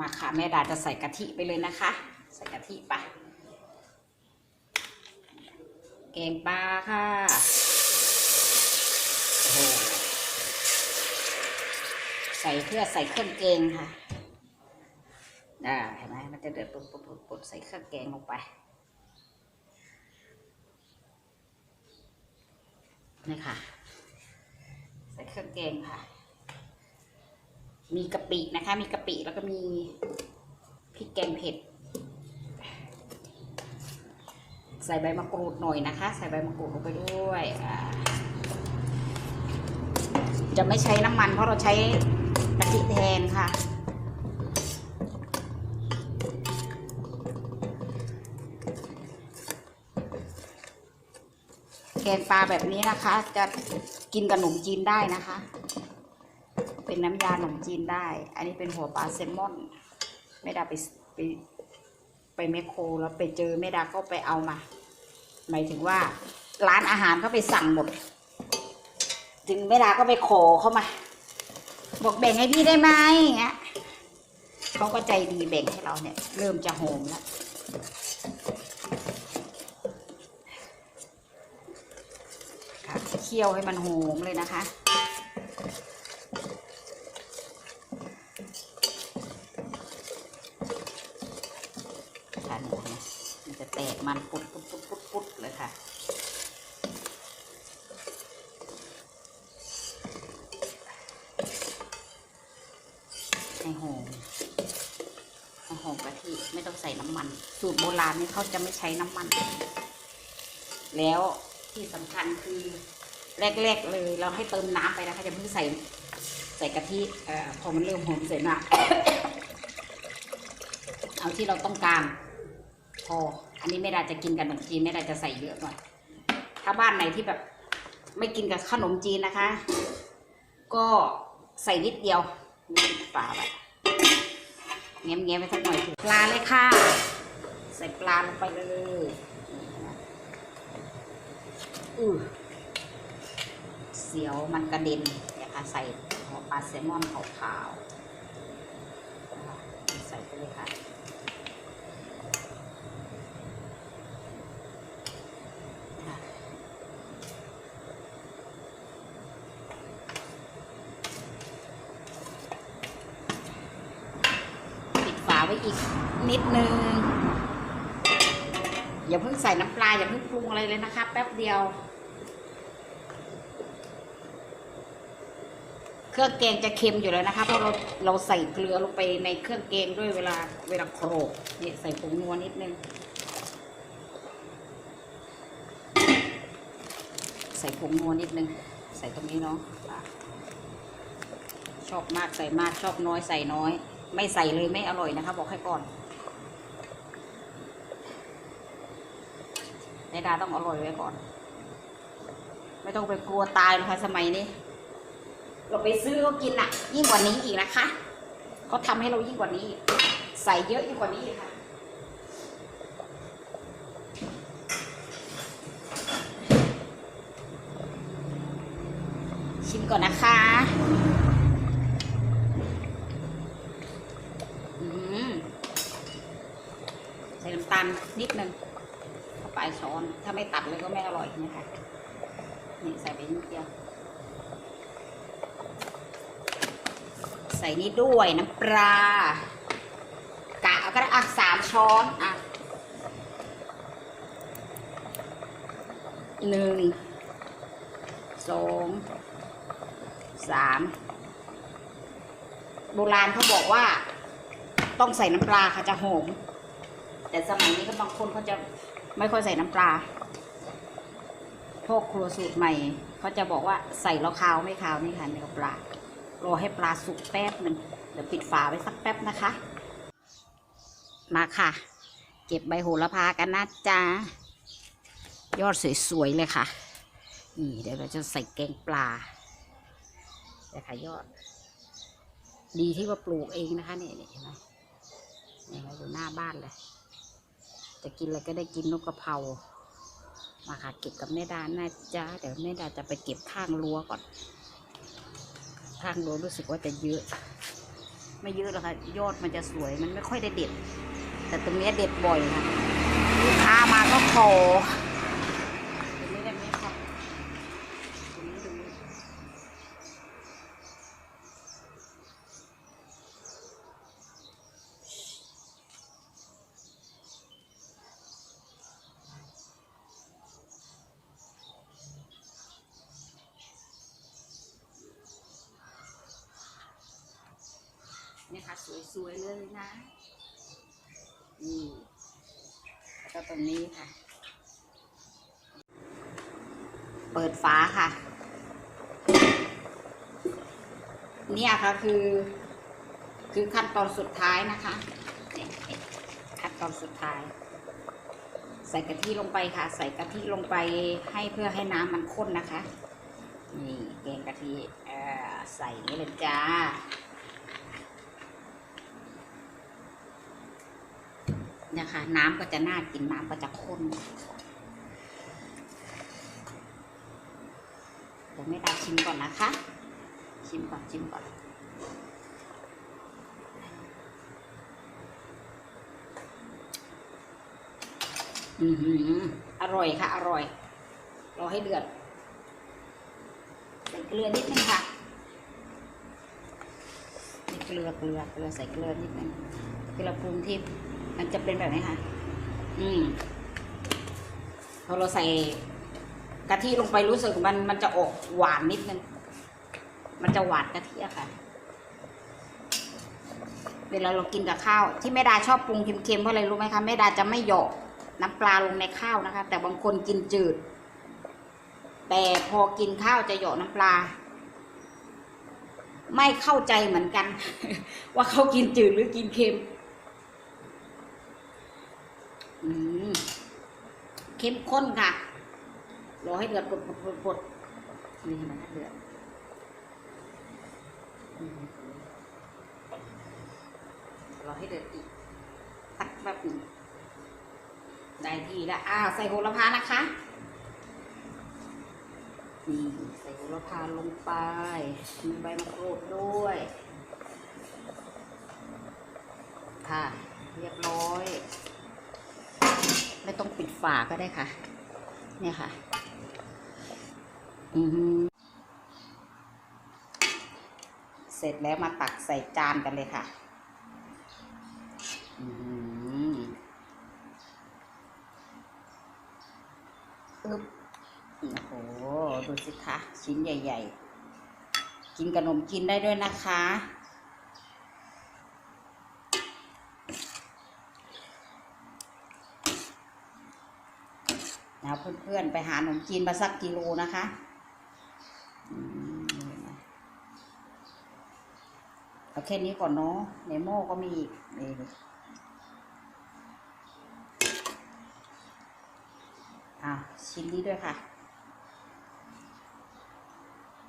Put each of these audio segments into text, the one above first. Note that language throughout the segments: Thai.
มาค่ะแม่ดาจะใส่กะทิไปเลยนะคะ ใส่กะทิไปแกงปลาค่ะโอ้ใส่เพื่อใส่เครื่องแกงค่ะอ่าเห็นไหมมันจะเดือดปุดปุดปุดปุดใส่เครื่องแกงลงไปนี่ค่ะ ใส่เครื่องแกงค่ะ มีกะปินะคะ มีกะปิแล้วก็มีพริกแกงเผ็ด ใส่ใบมะกรูดหน่อยนะคะ ใส่ใบมะกรูดลงไปด้วยจะไม่ใช้น้ำมันเพราะเราใช้กะทิแทนค่ะแกงปลาแบบนี้นะคะ จะกินกับขนมจีนได้นะคะ เป็นน้ำยาขนมจีนได้ อันนี้เป็นหัวปลาแซลมอนแม่ดาไปไปไปแมคโครแล้วไปเจอแม่ดาก็ไปเอามา หมายถึงว่า ร้านอาหารเขาไปสั่งหมดจึงแม่ดาก็ไปขอเข้ามา บอกแบ่งให้พี่ได้ไหมเงี้ยเขาก็ใจดีแบ่งให้เราเนี่ย เริ่มจะโหมแล้วค่ะเคี่ยวให้มันโหมเลยนะคะนี่นะมันจะ แตกมันปุดปุดปุดปุดปุดเลยค่ะ ให้หอมให้หอมกะทิไม่ต้องใส่น้ำมัน สูตรโบราณนี่เขาจะไม่ใช้น้ำมัน แล้วที่สำคัญคือแรก ๆ เลยเราให้เติมน้ำไปนะคะจะเพิ่งใส่ใส่กะทิเอ่อพอมันเริ่มหอมเสร็จนะเอาที่เราต้องการพอ อันนี้ไม่ด้จะกินกับขนมจีนไม่ด้จะใส่เยอะหน่อยถ้าบ้านไหนที่แบบไม่กินกับขนมจีนนะคะ ก็ใส่นิดเดียวนี่ปลาไปเงี้ยเงี้ยไปสักหน่อยปลาเลยค่ะ ใส่ปลาลงไปเลยอือเสียวมันกระเด็นเนี่ยค่ะใส่หัวปลาแซลมอนขาวๆใส่ไปเลยค่ะ ไว้อีกนิดนึง อย่าเพิ่งใส่น้ำปลาอย่าเพิ่งปรุงอะไรเลยนะคะ แป๊บเดียว เครื่องแกงจะเค็มอยู่แล้วนะคะ เพราะเราเราใส่เกลือลงไปในเครื่องแกงด้วยเวลาเวลาโขลกนี่ใส่ผงนัวนิดนึง ใส่ผงนัวนิดนึง ใส่ตรงนี้เนาะอะชอบมากใส่มากชอบน้อยใส่น้อย ไม่ใส่เลยไม่อร่อยนะคะ บอกให้ก่อนในดาต้องอร่อยไว้ก่อน ไม่ต้องไปกลัวตายนะคะสมัยนี้ เราไปซื้อก็กินอะยิ่งกว่านี้อีกนะคะเขาทำให้เรายิ่งกว่านี้ใส่เยอะยิ่งกว่านี้ค่ะชิมก่อนนะคะ อืมใส่น้ำตาลนิดนึงเข้าไปช้อน ถ้า ไม่ตัดเลยก็ไม่อร่อยนะคะนี่ใส่ไปนิดเดียว ใส่นี่ด้วยน้ำปลากะก็ได้อะสามช้อนอะหนึ่งสองสามโบราณเขาบอกว่า ต้องใส่น้ำปลาค่ะจะหอมแต่สมัยนี้ก็บางคนเขาจะไม่ค่อยใส่น้ำปลา พวกครัวสูตรใหม่เขาจะบอกว่าใส่แล้วคาวไม่คาวนี่ค่ะในกับปลารอให้ปลาสุกแป๊บหนึ่งเดี๋ยวปิดฝาไว้สักแป๊บนะคะ มาค่ะ เก็บใบโหระพากันนะจ๊ะยอดสวยๆเลยค่ะนี่เดี๋ยวเราจะใส่แกงปลาเดี๋ยวค่ะยอด ดีที่ว่าปลูกเองนะคะเนี่ยเห็นไหมเนี่ยเราอยู่หน้าบ้านเลย จะกินอะไรก็ได้กินนกกระเพรา มาค่ะเก็บกับแม่ดานะจ๊ะเดี๋ยวแม่ดาจะไปเก็บข้างรั้วก่อน ข้างรั้วรู้สึกว่าจะเยอะ ไม่เยอะหรอกค่ะยอดมันจะสวยมันไม่ค่อยได้เด็ด แต่ตรงนี้เด็ดบ่อยค่ะลูกค้ามาก็ขอตรงนี้ได้ไหมคะตรงนี้ตรงนี้ เนี่ยค่ะสวยๆเลยนะนี่แล้วก็ตรงนี้ค่ะ เปิดฝาค่ะ เนี่ยค่ะคือ คือขั้นตอนสุดท้ายนะคะ ขั้นตอนสุดท้าย ใส่กะทิลงไปค่ะ ใส่กะทิลงไปให้เพื่อให้น้ำมันข้นนะคะ นี่แกงกะทิใส่นี่เลยจ้า เค่ะน้ำก็จะน่ากินน้ำก็จะข้นเดี๋ยวไม่ได้ชิมก่อนนะคะ ชิมก่อนชิมก่อนอือออร่อยค่ะ อร่อย รอให้เดือดใส่เกลือนิดนึงค่ะใส่เกลือเกลือเกลือใส่เกลือนิดนึงเกลือปรุงทิพย์ มันจะเป็นแบบนี้ค่ะ อืมพอเราใส่กะทิลงไปรู้สึกมันมันจะออกหวานนิดนึง มันจะหวานกะทิอะค่ะ เวลาเรากินกับข้าว ที่แม่ดาชอบปรุงเค็มๆเพราะอะไรรู้ไหมคะแม่ดาจะไม่หยาะน้ำปลาลงในข้าวนะคะ แต่บางคนกินจืด แต่พอกินข้าวจะหยาะน้ำปลา ไม่เข้าใจเหมือนกัน ว่าเขากินจืดหรือกินเค็ม อืมเข้มข้นค่ะ รอให้เดือดปดปดปดปดนี่เห็นไหมเดือดรอให้เดือดอีกสักแบบนึ่งได้ทีละอ่าใส่โหระพานะคะ นี่ใส่โหระพาลงไป มีใบมะกรูดด้วย ค่ะ เรียบร้อย ไม่ต้องปิดฝาก็ได้ค่ะ เนี่ยค่ะ อือเสร็จแล้วมาตักใส่จานกันเลยค่ะ อือหืออึ๊บโอ้โห ดูสิคะ ชิ้นใหญ่ ๆ กินขนมกินได้ด้วยนะคะ นะเพื่อนๆไปหาขนมจีนมาสักกิโลนะคะอืมเอาแค่นี้ก่อนเนาะในหม้อก็มีอีกนี่อะชิ้นนี้ด้วยค่ะ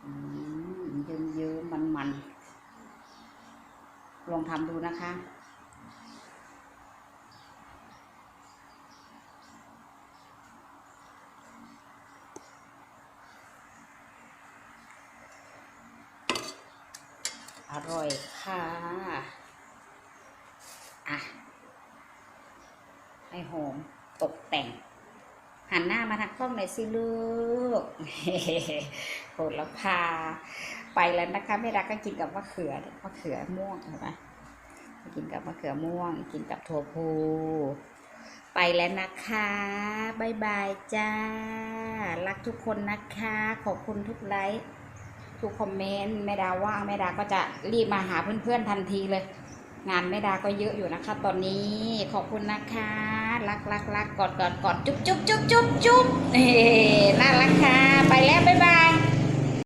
อืมเยิ้มๆมันๆลองทำดูนะคะ ร่อยค่ะ อะ ให้หอมตกแต่ง หันหน้ามาทางกล้องหน่อยสิลูกโหระพาไปแล้วนะคะไม่รักก็กินกับมะเขือมะเขือม่วงเห็นไหมกินกับมะเขือม่วง กินกับถั่วพูไปแล้วนะคะบายบายจ้า รักทุกคนนะคะ ขอบคุณทุกไลค์ ทุกคอมเมนต์แม่ดาว่างแม่ดาก็จะรีบมาหาเพื่อนๆทันทีเลย งานแม่ดาก็เยอะอยู่นะคะ ตอนนี้ขอบคุณนะคะ รักรักรักกอดกอดกอดจุ๊บจุ๊บจุ๊บจุ๊บจุ๊บเฮ่น่ารักค่ะ ไปแล้วบ๊ายบาย